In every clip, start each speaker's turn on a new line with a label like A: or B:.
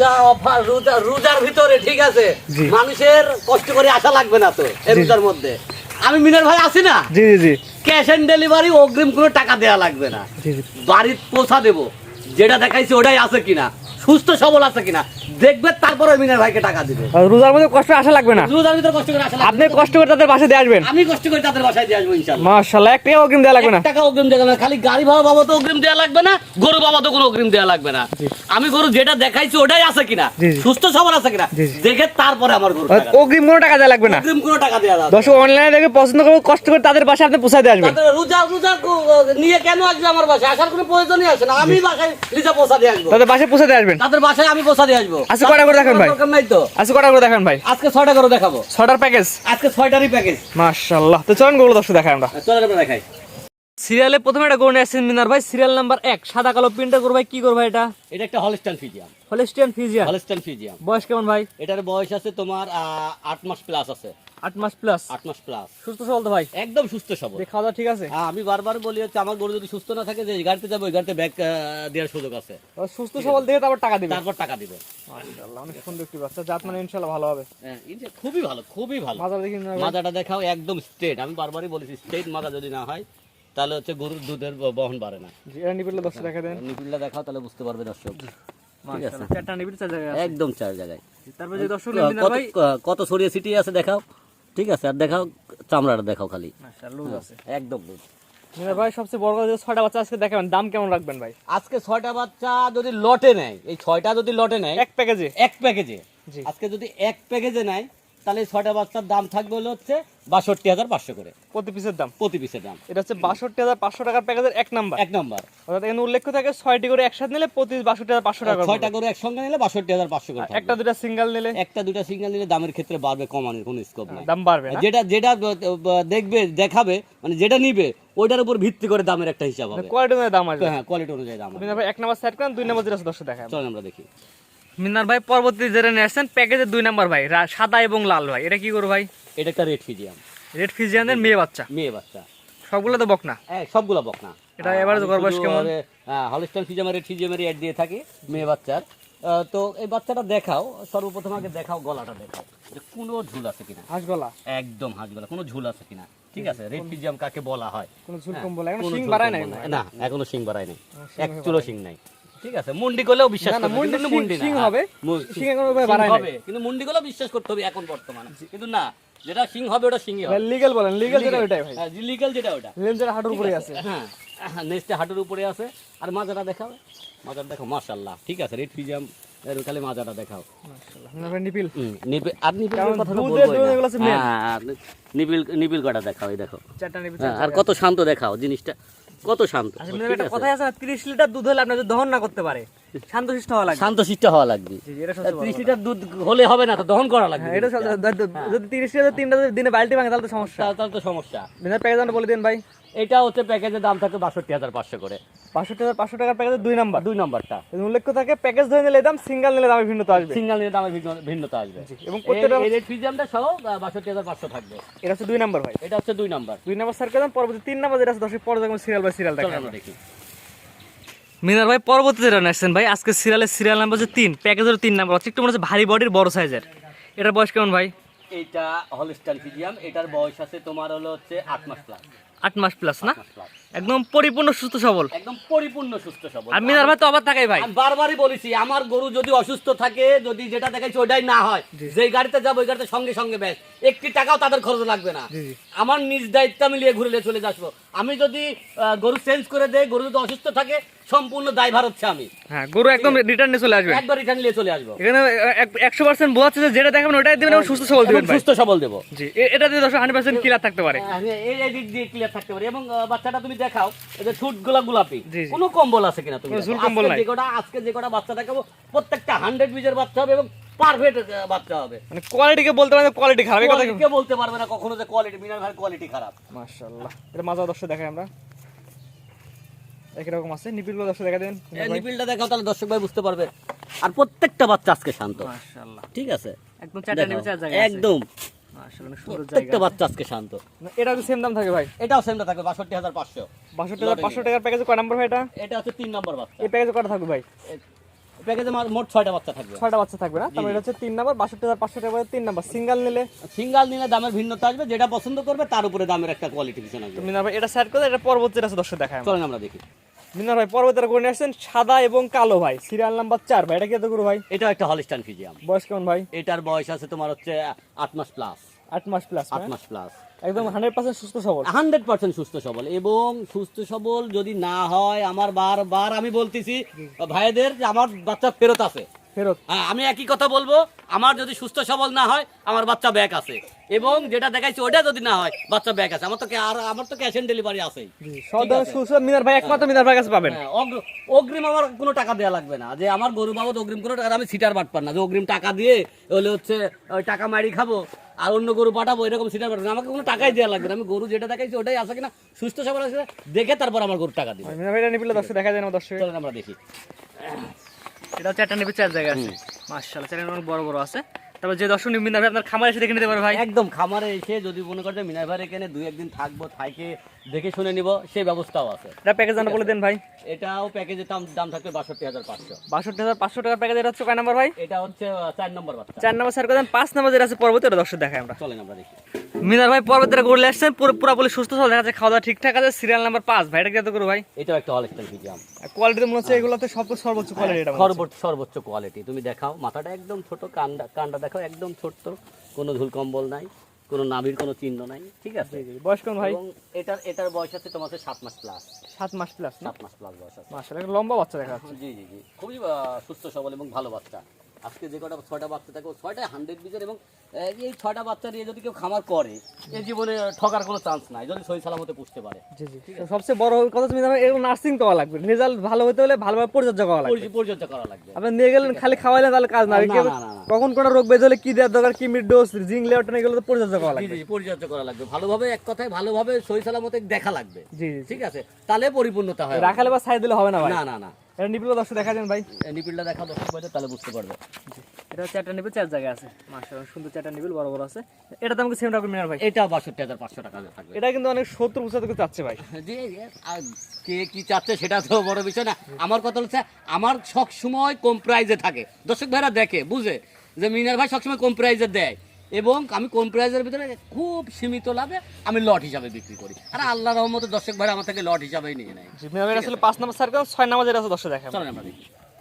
A: রোজা অফার রোজা রোজার ভিতরে ঠিক আছে? মানুষের কষ্ট করে আসা লাগবে না তো এই রোজার মধ্যে। আমি মিনার ভাই আছি না?
B: জি জি জি।
A: ক্যাশ অন ডেলিভারি অগ্রিম কোনো টাকা দেওয়া লাগবে না। বাড়ির পৌঁছা দেবো। যেটা দেখাইছি ওটাই আছে কিনা? সুস্থ সবল আছে কিনা? দেখবে তারপরে মিনার ভাইকে টাকা দিবে।
B: রোজার মধ্যে কষ্ট আসা লাগবে না।
A: রোজার ভিতরে কষ্ট করে লাগবে
B: আপনি কষ্ট করে তাদের বাসায় দিয়ে আসবেন।
A: আমি কষ্ট করে তাদের বাসায় দিয়ে আসব
B: এক টাকা অগ্রিম দেওয়া লাগবে না।
A: টাকা অগ্রিম দেওয়া লাগবে না। খালি গাড়ি ভাড়া বাবদ অগ্রিম দেওয়া লাগবে না গরু বাবদ কোনো অগ্রিম দেওয়া লাগবে না। আমি গরু যেটা দেখাইছি ওটাই আছে কিনা। সুস্থ সবল আছে কিনা। দেখে তারপরে আমার গরু
B: অগ্রিম কোনো টাকা দেওয়া লাগবে না।
A: অগ্রিম কোনো টাকা দেওয়া যাবে
B: দর্শক অনলাইনে দেখে পছন্দ করবে কষ্ট করে তাদের বাসায় আপনি পৌঁছায় দিয়ে আসবেন।
A: রোজা রোজা নিয়ে কেন আসবে আমার বাসায়? আসার কোনো প্রয়োজনই আছে না। আমি বাসায় পৌঁছা দিয়ে আসব।
B: তাদের বাসায় পৌঁছে দিয়ে আসবেন।
A: তাদের বাসায় আমি পৌঁছা দিয়ে আসব।
B: আচ্ছা, কটা করে দেখান ভাই?
A: দরকার নাই তো।
B: আজকে কটা করে দেখান ভাই?
A: আজকে ছয়টা করে দেখাবো।
B: ছটার প্যাকেজ
A: আজকে ছয়টারই প্যাকেজ
B: মাশাআল্লাহ। তো চলেন গরু দর্শক দেখাই আমরা।
A: চলে আমরা দেখাই।
B: সিরিয়ালে প্রথমে একটা গরু নিয়ে মিনার ভাই। সিরিয়াল নাম্বার এক। সাদা কালো প্রিন্টার করব ভাই কি করব এটা?
A: এটা একটা Holstein Friesian.
B: Holstein Friesian
A: Holstein Friesian.
B: বয়স কেমন ভাই?
A: এটার বয়স আছে তোমার আহ, আট মাস প্লাস আছে।
B: আট মাস প্লাস
A: আট মাস প্লাস
B: সুস্থ সবল তো ভাই?
A: একদম সুস্থ সবল।
B: খাওয়া দাওয়া ঠিক আছে?
A: হ্যাঁ, আমি বারবার বলি হচ্ছে আমার গরু যদি সুস্থ না থাকে যে গাড়িতে যাব ওই গাড়িতে ব্যাগ দেওয়ার সুযোগ আছে।
B: সুস্থ সবল দিয়ে তারপর টাকা দিবেন
A: তারপর টাকা দিবে।
B: অনেক সুন্দর একটি বাচ্চা। জাত মানে ইনশাআল্লাহ ভালো হবে।
A: হ্যাঁ, এই যে খুবই ভালো খুবই ভালো।
B: মাথা দেখি
A: মাজাটা দেখাও একদম স্ট্রেট আমি বারবারই বলেছি স্ট্রেট মাজা যদি না হয় তাহলে হচ্ছে গরুর দুধের বহন বাড়ে না।
B: দেখা দেন।
A: নিপিলটা দেখাও তাহলে বুঝতে পারবে দর্শক। একদম চার জায়গায়।
B: তারপর দর্শক
A: কত ছড়িয়ে ছিটিয়ে আছে দেখাও। ঠিক আছে আর দেখাও চামড়াটা দেখাও খালি।
B: আছে।
A: একদম লুজ।
B: ভাই সবচেয়ে বড় কথা ছয়টা বাচ্চা আজকে দেখাবেন দাম কেমন রাখবেন ভাই?
A: আজকে ছয়টা বাচ্চা যদি লটে নেয় এই ছয়টা যদি লটে নেয়
B: এক প্যাকেজে?
A: এক প্যাকেজে। আজকে যদি এক প্যাকেজে নেয় তাহলে ছয়টা বাচ্চার দাম থাকবে হলো হচ্ছে বাষট্টি হাজার পাঁচশো করে।
B: প্রতি পিসের দাম?
A: প্রতি পিসের দাম।
B: এটা হচ্ছে বাষট্টি হাজার পাঁচশো টাকার প্যাকেজের এক নাম্বার।
A: এক নম্বর।
B: অর্থাৎ এখানে উল্লেখ থাকে ছয়টি করে একসাথে নিলে প্রতি বাষট্টি হাজার পাঁচশো টাকা
A: ছয়টা করে একসঙ্গে নিলে বাষট্টি হাজার পাঁচশো করে
B: একটা দুটা সিঙ্গেল নিলে?
A: একটা দুটা সিঙ্গেল নিলে দামের ক্ষেত্রে বাড়বে কমানোর কোনো স্কোপ নাই।
B: দাম বাড়বে
A: যেটা যেটা দেখবে দেখাবে মানে যেটা নিবে ওইটার উপর ভিত্তি করে দামের একটা হিসাব হবে।
B: কোয়ালিটি অনুযায়ী দাম আসবে।
A: হ্যাঁ কোয়ালিটি অনুযায়ী দাম হবে।
B: এক নাম্বার সেট করেন দুই নাম্বার যেটা আছে দর্শক দেখায়
A: চলেন আমরা দেখি।
B: মিনার ভাই পরবর্তী যেটা নিয়ে আসছেন প্যাকেজের দুই নাম্বার ভাই সাদা এবং লাল ভাই। এটা কি করব ভাই?
A: এটা একটা রেড ফিজিয়াম
B: রেড ফিজিয়ানের মেয়ে বাচ্চা।
A: মেয়ে বাচ্চা।
B: সবগুলো তো বক না
A: হ্যাঁ সবগুলো বকনা।
B: এটা গড় বয়স কেমন?
A: হলিস্টান ফিজামের রেড ফিজিয়ামের অ্যাড দিয়ে থাকি মেয়ে বাচ্চার। তো এই বাচ্চাটা দেখাও সর্বপ্রথম আগে দেখাও গলাটা দেখাও যে কোনো ঝুল আছে কিনা।
B: হাঁস গলা
A: একদম হাঁস গলা কোনো ঝুল আছে কিনা। ঠিক আছে? রেড ফিজিয়াম কাকে বলা হয়?
B: কোনো ঝুল
A: হ্যাঁ,
B: কম বলে এখন শিং বাড়ায় নাই
A: না এখনও শিং বাড়ায় নাই। এক চুলো শিং নাই। ঠিক আছে মুন্ডি করলেও বিশ্বাস
B: না, না, মুন্ডি
A: মুন্ডি না।
B: হবে,
A: মু-
B: শিং
A: এখনও
B: বাড়ায়
A: হবে, কিন্তু মুন্ডি গুলো বিশ্বাস করতে হবে এখন বর্তমানে। কিন্তু না যেটা সিং হবে ওটা সিংই হবে।
B: লিগেল বলেন লিগেল যেটা ওইটাই ভাই।
A: লিগাল যেটা ওটা
B: লেন্সের হাঁটুর উপরে আছে।
A: হ্যাঁ নেক্সটে হাঁটুর উপরে আছে। আর মাজাটা দেখাও। মাজাটা দেখো মাশাল্লাহ ঠিক আছে রেড ফিজিয়াম এর খালি মাজাটা দেখাও।
B: মাশাআল্লাহ নিপিল।
A: আর নিপিল কথা
B: দুধের দুধ এগুলো হচ্ছে main।
A: নিপিল নিপিল কটা দেখাও এই দেখো।
B: চারটা নিপিল
A: আর কত শান্ত দেখাও জিনিসটা। কত শান্ত।
B: আচ্ছা একটা
A: আছে?
B: না 30 লিটার দুধ হলে আপনার দহন না করতে পারে শান্তশিষ্ট হওয়া লাগবে।
A: হওয়া লাগবে। ত্রিশ লিটার দুধ হলে হবে না তো দহন করা লাগবে।
B: হ্যাঁ, এটা দ- যদি 30 লিটার তিনটা দিনে বালতি ভাঙে তাহলে তো সমস্যা।
A: তাহলে তো সমস্যা।
B: প্যাকেজ বলে দিন ভাই।
A: এটা হচ্ছে প্যাকেজের দাম থাকে বাষট্টি হাজার পাঁচশো করে।
B: বাষট্টি হাজার পাঁচশো টাকার প্যাকেজের দুই নাম্বার
A: দুই নম্বরটা
B: উল্লেখ থাকে প্যাকেজ ধরে নিলে দাম সিঙ্গেল নিলে দামে ভিন্নতা আসবে।
A: সিঙ্গেল নিয়ে দামে ভিন্ন- ভিন্নতা আসবে।
B: এবং প্রত্যেকটা-
A: ফিজিয়ামটা সহ বাষট্টি হাজার পাঁচশো থাকবে।
B: এটা হচ্ছে দুই নাম্বার ভাই।
A: এটা হচ্ছে দুই নম্বর
B: দুই নাম্বার পরবর্তী তিন নাম্বার যেটা আছে দশের পরে যখন সিরিয়াল বাই সিরিয়াল দেখা। মিনার ভাই পরবর্তী যেটা নেক্সেন ভাই আজকে সিরিয়ালের সিরিয়াল নাম্বার হচ্ছে তিন প্যাকেজের তিন নাম্বার হচ্ছে একটু মনে হচ্ছে ভারী বডির বড় সাইজের এটার বয়স কেমন ভাই?
A: এইটা হলস্টাইন ফিজিয়াম এটার বয়স আছে তোমার হলো হচ্ছে আট মাস প্লাস
B: আট মাস প্লাস না? একদম পরিপূর্ণ সুস্থ সবল।
A: একদম পরিপূর্ণ সুস্থ সবল।
B: আর মিনার ভাই তো আবার তাকাই ভাই।
A: বারবারই বলেছি আমার গরু যদি অসুস্থ থাকে যদি যেটা দেখাইছি ওটাই না হয় যেই গাড়িতে যাব ওই গাড়িতে সঙ্গে সঙ্গে ব্যাস। একটি টাকাও তাদের খরচ লাগবে না। আমার নিজ দায়িত্ব আমি নিয়ে ঘুরে চলে আসব আমি যদি গরু চেঞ্জ করে দেয় গরু যদি অসুস্থ থাকে সম্পূর্ণ দায়ভার হচ্ছে আমি।
B: হ্যাঁ গরু একদম রিটার্নে চলে আসবে।
A: একবার রিটার্ন নিয়ে চলে আসব।
B: এখানে একশো পার্সেন্ট বোঝাচ্ছে যে যেটা দেখাবেন ওটাই দেবেন এবং সুস্থ সবল দেবেন
A: সুস্থ সবল দেবো।
B: জি এটা দিয়ে দশ হান্ড্রেড পার্সেন্ট ক্লিয়ার থাকতে পারে।
A: হ্যাঁ, এই এই দিক দিয়ে ক্লিয়ার থাকতে পারে। এবং বাচ্চাটা তুমি দেখাও এই যে ছুট গোলা গোলাপি। কোনো কম্বল আছে কিনা তুমি।
B: কম্বল
A: আজকে
B: নাই।
A: যে কটা আজকে যে কটা বাচ্চা দেখাবো প্রত্যেকটা হান্ড্রেড বিজের বাচ্চা হবে এবং পারফেক্ট বাচ্চা হবে।
B: মানে কোয়ালিটিকে বলতে কোয়ালিটি খারাপ এই কথা
A: কে বলতে পারবে না কখনো যে কোয়ালিটি মিনার ভাই কোয়ালিটি খারাপ।
B: মাশাআল্লাহ। এটা মাজা দর্শক দেখাই আমরা। একই রকম আছে। নিপিলগুলো দর্শক দেখা দেন
A: নিপিলটা দেখাও তাহলে দর্শক ভাই বুঝতে পারবে। আর প্রত্যেকটা বাচ্চা আজকে শান্ত।
B: মাশাআল্লাহ।
A: ঠিক আছে?
B: একদম চারটা
A: দেখাও।
B: চার জায়গায়
A: একদম। প্রত্যেকটা বাচ্চা আজকে শান্ত।
B: এটা তো সেম দাম থাকে ভাই।
A: এটাও সেমটা থাকবে বাষট্টি হাজার পাঁচশো।
B: বাষট্টি হাজার পাঁচশো টাকার প্যাকেজে কয় নাম্বার ভাই এটা?
A: এটা হচ্ছে তিন নম্বর বাচ্চা।
B: এই প্যাকেজে কটা থাকবে ভাই?
A: প্যাকেজে মোট ছয়টা বাচ্চা থাকবে।
B: ছয়টা বাচ্চা থাকবে না? এটা হচ্ছে তিন নাম্বার বাষট্টি হাজার পাঁচশো টাকা তিন নাম্বার সিঙ্গেল নিলে?
A: সিঙ্গাল নিলে দামের ভিন্নতা আসবে যেটা পছন্দ করবে তার উপরে দামের একটা কোয়ালিটি আসবে।
B: মিনার ভাই এটা সেট করে এটা দর্শক দেখায়
A: চলেন আমরা দেখি।
B: মিনার ভাই পর্বতের করে নিয়ে আসছেন সাদা এবং কালো ভাই। সিরিয়াল নাম্বার চার ভাই এটা কি এত করে ভাই?
A: এটা একটা হলিস্টান ফিজিয়াম
B: বয়স কেমন ভাই?
A: এটার বয়স আছে তোমার হচ্ছে আট মাস প্লাস
B: আট মাস প্লাস
A: আট মাস প্লাস
B: একদম হান্ড্রেড পার্সেন্ট সুস্থ সবল।
A: হান্ড্রেড পার্সেন্ট সুস্থ সবল। এবং সুস্থ সবল যদি না হয় আমার বারবার আমি বলতেছি ভাইদের যে আমার বাচ্চা ফেরত আছে।
B: ফেরত।
A: আমি একই কথা বলব আমার যদি সুস্থ সবল না হয় আমার বাচ্চা ব্যাক আছে। এবং যেটা দেখাইছি ওটা যদি না হয় বাচ্চা ব্যাক আছে। আমার তো আর আমার তো ক্যাশ অন ডেলিভারি
B: সুস্থ মিনার ভাই একমাত্র মিনার ভাই কাছে পাবেন।
A: হ্যাঁ, অগ্রিম আমার কোনো টাকা দেওয়া লাগবে না। যে আমার গরু বাবদ অগ্রিম কোনো টাকা আমি সিটার বাট পার না। যে অগ্রিম টাকা দিয়ে হলে হচ্ছে ওই টাকা মারি খাব আর অন্য গরু পাঠাবো এরকম সিটার বাট আমাকে কোনো টাকাই দেওয়া লাগবে না। আমি গরু যেটা দেখাইছি ওটাই আছে কিনা সুস্থ সবল আছে দেখে তারপর আমার গরু টাকা দিবে।
B: মিনার ভাই নিপিলে দর্শক দেখা যায় না দর্শক।
A: আমরা দেখি।
B: এটা হচ্ছে একটা নিপি চার জায়গা আছে। চারটা অনেক বড় বড় আছে। যে দর্শক নিবি আপনার খামার এসে দেখে নিতে পারে ভাই।
A: একদম খামারে এসে যদি মনে এখানে দুই একদিন থাকব থাইকে দেখে শুনে নিব সেই ব্যবস্থাও আছে।
B: এটা প্যাকেজ জানা বলে দেন ভাই।
A: এটাও প্যাকেজের দাম দাম থাকবে বাষট্টি হাজার পাঁচশো।
B: বাষট্টি হাজার পাঁচশো টাকার প্যাকেজ এটা হচ্ছে কয় নাম্বার ভাই?
A: এটা হচ্ছে চার নম্বর
B: চার নাম্বার স্যার দেন? পাঁচ নাম্বার যেটা আছে পরবর্তী দর্শক দেখাই আমরা।
A: চলেন আমরা দেখি।
B: মিনার ভাই পরবর্তীটা ঘুরলে আসছেন পুরো পুরোপুরি সুস্থ সবল দেখা যাচ্ছে খাওয়া দাওয়া ঠিকঠাক আছে সিরিয়াল নাম্বার পাঁচ। ভাই এটা কি এত করে ভাই?
A: এটাও একটা হলস্টাইন ফিজিয়াম
B: কোয়ালিটি মনে হচ্ছে এগুলোতে সব সর্বোচ্চ কোয়ালিটি এটা
A: সর্বোচ্চ সর্বোচ্চ কোয়ালিটি তুমি দেখাও মাথাটা একদম ছোট কান্ডা কান্ডা দেখাও একদম ছোট্ট। কোনো ধুল কম্বল নাই কোনো নাভির কোনো চিহ্ন নাই ঠিক আছে।
B: বয়স কেমন ভাই।
A: এটার এটার বয়স আছে তোমার হচ্ছে সাত মাস প্লাস
B: সাত মাস প্লাস
A: সাত মাস প্লাস বয়স আছে।
B: মাসাল্লাহ লম্বা বাচ্চা দেখা যাচ্ছে।
A: জি জি জি। খুবই সুস্থ সবল এবং ভালো বাচ্চা। আজকে যে কটা ছয়টা বাচ্চা থাকে ছয়টা হান্ড্রেড বিজের এবং এই ছয়টা বাচ্চা নিয়ে যদি কেউ খামার করে এই জীবনে ঠকার কোনো চান্স নাই যদি সহি সালামতে পুষতে পারে।
B: সবচেয়ে বড় কথা তুমি জানো নার্সিং করা লাগবে। রেজাল্ট ভালো হতে হলে ভালোভাবে পরিচর্যা করা লাগবে।
A: পরিচর্যা করা লাগবে।
B: আপনি নিয়ে গেলেন খালি খাওয়াইলেন তাহলে কাজ না। কখন কোনো রোগ বেঁধে হলে কি দেওয়ার দরকার কি মিড ডোজ জিং লেওয়ার এগুলো তো পরিচর্যা করা লাগবে।
A: পরিচর্যা করা লাগবে। ভালোভাবে এক কথায় ভালোভাবে সহি সালামতে দেখা লাগবে।
B: জি
A: ঠিক আছে? তাহলে পরিপূর্ণতা হয়।
B: রাখালে বা সাইড দিলে হবে না
A: না না না।
B: এটা দর্শক দেখা ভাই।
A: নিপিলটা দেখা দর্শক তাহলে বুঝতে পারবে।
B: এটা নিপিল চার জায়গায় আছে। মাশাআল্লাহ সুন্দর চারটা নিপিল বড় বড় আছে। এটা তো আমাকে সেম মিনার ভাই?
A: এটা বাষট্টি হাজার পাঁচশো টাকা থাকবে।
B: এটা কিন্তু অনেক সত্তর পঁচাত্তর চাচ্ছে ভাই।
A: যে আর কে কি চাচ্ছে সেটা তো বড় বিষয় না। আমার কথা হচ্ছে আমার সব সময় কম প্রাইজে থাকে। দর্শক ভাইরা দেখে বুঝে যে মিনার ভাই সবসময় কম প্রাইজে দেয়। এবং আমি কম প্রাইজের ভিতরে খুব সীমিত লাভে আমি লট হিসাবে বিক্রি করি। আর আল্লাহ রহমতে দর্শক ভাই আমার থেকে লট হিসাবেই নিয়ে নেয়।
B: আসলে পাঁচ নম্বর সার্কেল ছয় নাম্বার যেটা আছে দর্শক দেখা।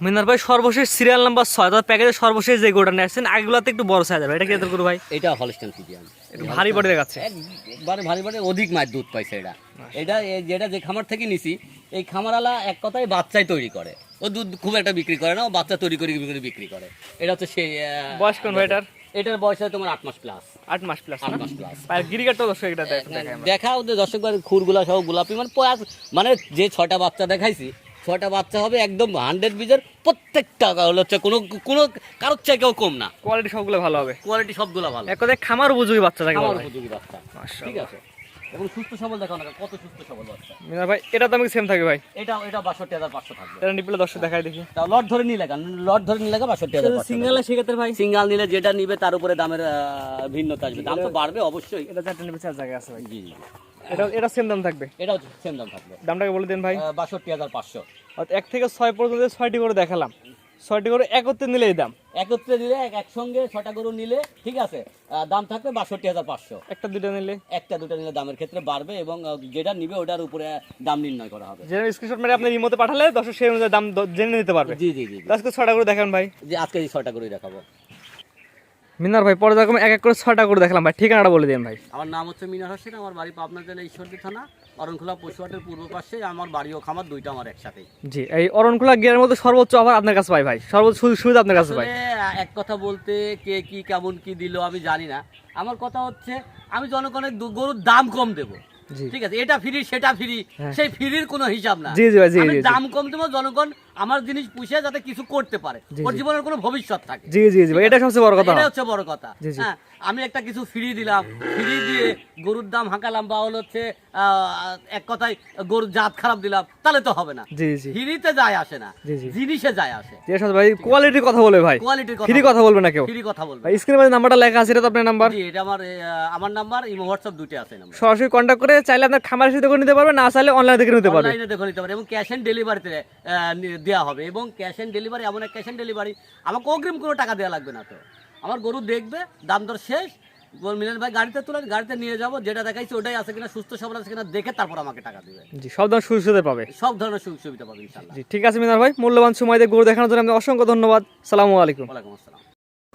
B: মিনার ভাই সর্বশেষ সিরিয়াল নাম্বার ছয় অর্থাৎ প্যাকেজের সর্বশেষ যে গোটা নিয়ে আসছেন আগগুলোতে একটু বড় সাইজ হবে। এটা কি এত করে ভাই?
A: এটা হলস্টেন ফিজিয়ান
B: একটু ভারী বডি দেখাচ্ছে।
A: একবারে ভারী ভারী অধিক মায়ের দুধ পাইছে এটা এটা যেটা যে খামার থেকে নিছি এই খামারালা এক কথায় বাচ্চাই তৈরি করে। ও দুধ খুব একটা বিক্রি করে না ও বাচ্চা তৈরি করে বিক্রি বিক্রি করে। এটা হচ্ছে সেই আহ,
B: বয়স কোন ভাই এটার
A: বয়স হয় তোমার মাস প্লাস
B: মাস প্লাস
A: মাস প্লাস
B: গিরিকাটটা দর্শক এটা দেখ-
A: দেখা ওদের খুরগুলা সহ গোলাপি মানে মানে যে ছটা বাচ্চা দেখাইছি ছটা বাচ্চা হবে একদম হান্ড্রেড বিজের প্রত্যেকটা হচ্ছে কোনো কোনো কারোর চাইতেও কম না।
B: কোয়ালিটি সবগুলো ভালো হবে।
A: কোয়ালিটি সবগুলো ভালো।
B: এক কথায় খামার উপযোগী বাচ্চা থাকে খামার
A: উপযোগী বাচ্চা। ঠিক আছে। এবং সুস্থ সবল দেখো না কত সুস্থ সবল বাচ্চা।
B: মিনার ভাই এটা তো আমি সেম থাকবে ভাই?
A: এটা এটা বাষট্টি হাজার পাঁচশো থাকবে।
B: এটা নিপিলে দর্শক দেখাই দেখি।
A: তা লট ধরে নিলে কেন? লট ধরে নিলে বাষট্টি হাজার
B: সিঙ্গেল সেক্ষেত্রে ভাই।
A: সিঙ্গাল নিলে যেটা নিবে তার উপরে দামের আহ, ভিন্নতা আসবে। দাম তো বাড়বে অবশ্যই।
B: এটা চারটে নিপে চার জায়গায় আছে ভাই।
A: জি জি।
B: এটা এটা সেম দাম থাকবে?
A: এটাও সেম দাম থাকবে।
B: দামটাকে বলে দিন ভাই।
A: বাষট্টি হাজার পাঁচশো।
B: অর্থাৎ এক থেকে ছয় পর্যন্ত ছয়টি করে দেখালাম। ছয়টি গরু একত্রে নিলে এই দাম?
A: একত্রে নিলে এক একসঙ্গে ছটা গরু নিলে ঠিক আছে? দাম থাকবে বাষট্টি হাজার পাঁচশো।
B: একটা দুটো নিলে?
A: একটা দুটো নিলে দামের ক্ষেত্রে বাড়বে এবং যেটা নিবে ওটার উপরে দাম নির্ণয় করা হবে।
B: যে স্ক্রিনশট মেরে আপনি রিমোতে পাঠালে দর্শক সেই অনুযায়ী দাম জেনে নিতে পারবে।
A: জি জি জি।
B: আজকে ছয়টা গরু দেখান ভাই।
A: যে আজকে এই ছয়টা গরুই দেখাবো।
B: মিনার ভাই পরে দেখো এক এক করে ছয়টা করে দেখালাম ভাই। ঠিকানাটা বলে দিন ভাই।
A: আমার নাম হচ্ছে মিনার হোসেন আমার বাড়ি পাবনা জেলা ঈশ্বরদী থানা অরণখোলা পশুহাটের পূর্ব পাশে আমার বাড়ি ও খামার দুইটা আমার একসাথেই।
B: জি এই অরণখোলা গিয়ারের মধ্যে সর্বোচ্চ অফার আপনার কাছে পাই ভাই। সর্বোচ্চ সুবিধা আপনার কাছে পাই।
A: এক কথা বলতে কে কি কেমন কি দিল আমি জানি না। আমার কথা হচ্ছে আমি জনগণের গরুর দাম কম দেবো। ঠিক আছে এটা ফ্রি সেটা ফ্রি
B: হ্যাঁ।
A: সেই ফ্রির কোনো হিসাব না।
B: জি জি ভাই জি জি জি।
A: দাম কম দেবো জনগণ আমার জিনিস পুষে যাতে কিছু করতে পারে। ওর জীবনের কোনো ভবিষ্যৎ থাকে।
B: জি জি জি এটা সবচেয়ে বড় কথা।
A: এটা হচ্ছে বড় কথা। হ্যাঁ আমি একটা কিছু ফ্রি দিলাম। ফ্রি দিয়ে গরুর দাম হাঁকালাম বা হলো হচ্ছে এক কথায় গরুর জাত খারাপ দিলাম তাহলে তো হবে না।
B: জি জি।
A: ফ্রিতে যায় আসে না। জিনিসে যায় আসে।
B: ভাই কোয়ালিটির কথা বলবে ভাই।
A: কোয়ালিটির কথা
B: ফ্রি কথা বলবে না কেউ।
A: ফ্রি কথা বলব।
B: ভাই স্ক্রিনে মধ্যে নাম্বারটা লেখা আছে এটা তো আপনার নাম্বার
A: জি এটা আমার আমার নাম্বার ইমো হোয়াটসঅ্যাপ দুটো আছে নাম্বার
B: সরাসরি কন্ট্যাক্ট করে চাইলে আপনার খামার সাথে করে নিতে পারবে না চাইলে অনলাইন দেখে নিতে পারবে।
A: অনলাইনে দেখে নিতে পারে এবং ক্যাশ অন ডেলিভারিতে দেওয়া হবে এবং ক্যাশ অ্যান্ড ডেলিভারি এমন এক ক্যাশ অ্যান্ড ডেলিভারি আমাকে অগ্রিম কোনো টাকা দেওয়া লাগবে না তো। আমার গরু দেখবে দাম দর শেষ বল মিলন ভাই গাড়িতে তুলেন গাড়িতে নিয়ে যাব যেটা দেখাইছি ওটাই আছে কিনা সুস্থ সবল আছে কিনা দেখে তারপর আমাকে টাকা দেবে।
B: জি সব ধরনের সুযোগ সুবিধা পাবে।
A: সব ধরনের সুযোগ সুবিধা পাবে ইনশাআল্লাহ।
B: জি ঠিক আছে মিনার ভাই মূল্যবান সময় দিয়ে গরু দেখানোর জন্য আপনাকে অসংখ্য ধন্যবাদ। সালামু আলাইকুম।
A: ওয়ালাইকুম আসসালাম।